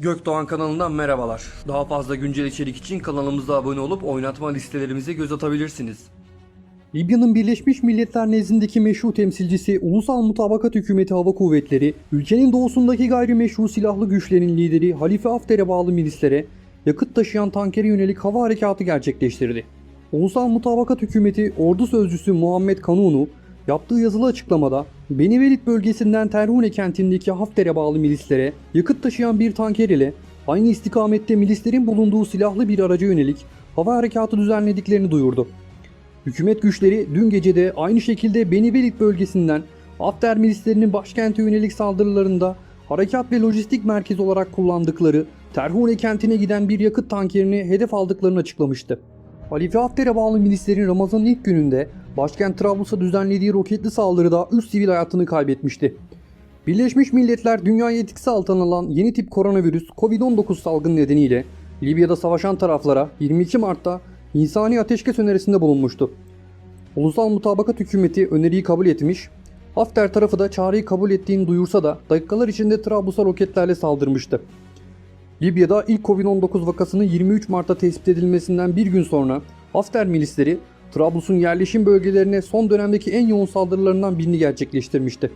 Gökdoğan kanalından merhabalar. Daha fazla güncel içerik için kanalımıza abone olup oynatma listelerimize göz atabilirsiniz. Libya'nın Birleşmiş Milletler nezdindeki meşru temsilcisi Ulusal Mutabakat Hükümeti Hava Kuvvetleri, ülkenin doğusundaki gayrimeşru silahlı güçlerin lideri Halife Hafter'e bağlı milislere yakıt taşıyan tankere yönelik hava harekatı gerçekleştirdi. Ulusal Mutabakat Hükümeti Ordu Sözcüsü Muhammed Kanunu yaptığı yazılı açıklamada Beni Velid bölgesinden Terhune kentindeki Hafter'e bağlı milislere yakıt taşıyan bir tanker ile aynı istikamette milislerin bulunduğu silahlı bir araca yönelik hava harekatı düzenlediklerini duyurdu. Hükümet güçleri dün gece de aynı şekilde Beni Velid bölgesinden Hafter milislerinin başkente yönelik saldırılarında harekat ve lojistik merkezi olarak kullandıkları Terhune kentine giden bir yakıt tankerini hedef aldıklarını açıklamıştı. Halife Hafter'e bağlı milislerin Ramazan'ın ilk gününde başkent Trablus'a düzenlediği roketli saldırıda 3 sivil hayatını kaybetmişti. Birleşmiş Milletler dünya yetkisi altına alan yeni tip koronavirüs COVID-19 salgını nedeniyle Libya'da savaşan taraflara 22 Mart'ta insani ateşkes önerisinde bulunmuştu. Ulusal Mutabakat Hükümeti öneriyi kabul etmiş, Hafter tarafı da çağrıyı kabul ettiğini duyursa da dakikalar içinde Trablus'a roketlerle saldırmıştı. Libya'da ilk Covid-19 vakasının 23 Mart'ta tespit edilmesinden bir gün sonra Hafter milisleri Trablus'un yerleşim bölgelerine son dönemdeki en yoğun saldırılarından birini gerçekleştirmişti.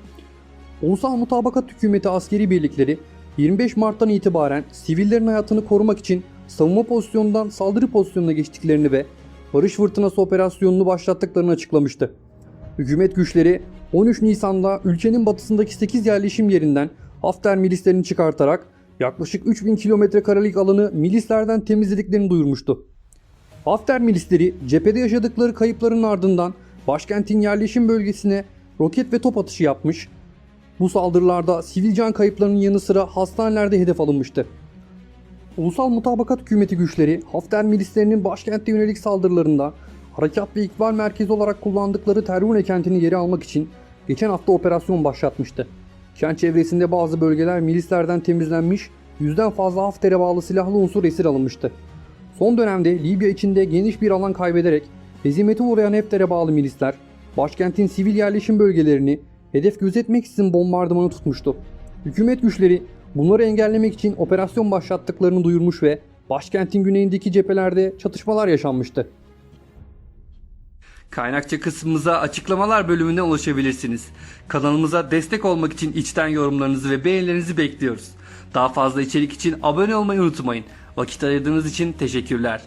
Ulusal Mutabakat Hükümeti askeri birlikleri 25 Mart'tan itibaren sivillerin hayatını korumak için savunma pozisyonundan saldırı pozisyonuna geçtiklerini ve Barış Fırtınası operasyonunu başlattıklarını açıklamıştı. Hükümet güçleri 13 Nisan'da ülkenin batısındaki 8 yerleşim yerinden Hafter milislerini çıkartarak yaklaşık 3000 kilometre karelik alanı milislerden temizlediklerini duyurmuştu. Hafter milisleri cephede yaşadıkları kayıpların ardından başkentin yerleşim bölgesine roket ve top atışı yapmış. Bu saldırılarda sivil can kayıplarının yanı sıra hastanelerde hedef alınmıştı. Ulusal Mutabakat Hükümeti güçleri Hafter milislerinin başkentte yönelik saldırılarında harekat ve ikbal merkezi olarak kullandıkları Terhune kentini geri almak için geçen hafta operasyon başlatmıştı. Kent çevresinde bazı bölgeler milislerden temizlenmiş, yüzden fazla Hafter'e bağlı silahlı unsur esir alınmıştı. Son dönemde Libya içinde geniş bir alan kaybederek hezimete uğrayan Hafter'e bağlı milisler, başkentin sivil yerleşim bölgelerini hedef gözetmek için bombardımanı tutmuştu. Hükümet güçleri bunları engellemek için operasyon başlattıklarını duyurmuş ve başkentin güneyindeki cephelerde çatışmalar yaşanmıştı. Kaynakça kısmımıza açıklamalar bölümünden ulaşabilirsiniz. Kanalımıza destek olmak için içten yorumlarınızı ve beğenilerinizi bekliyoruz. Daha fazla içerik için abone olmayı unutmayın. Vakit ayırdığınız için teşekkürler.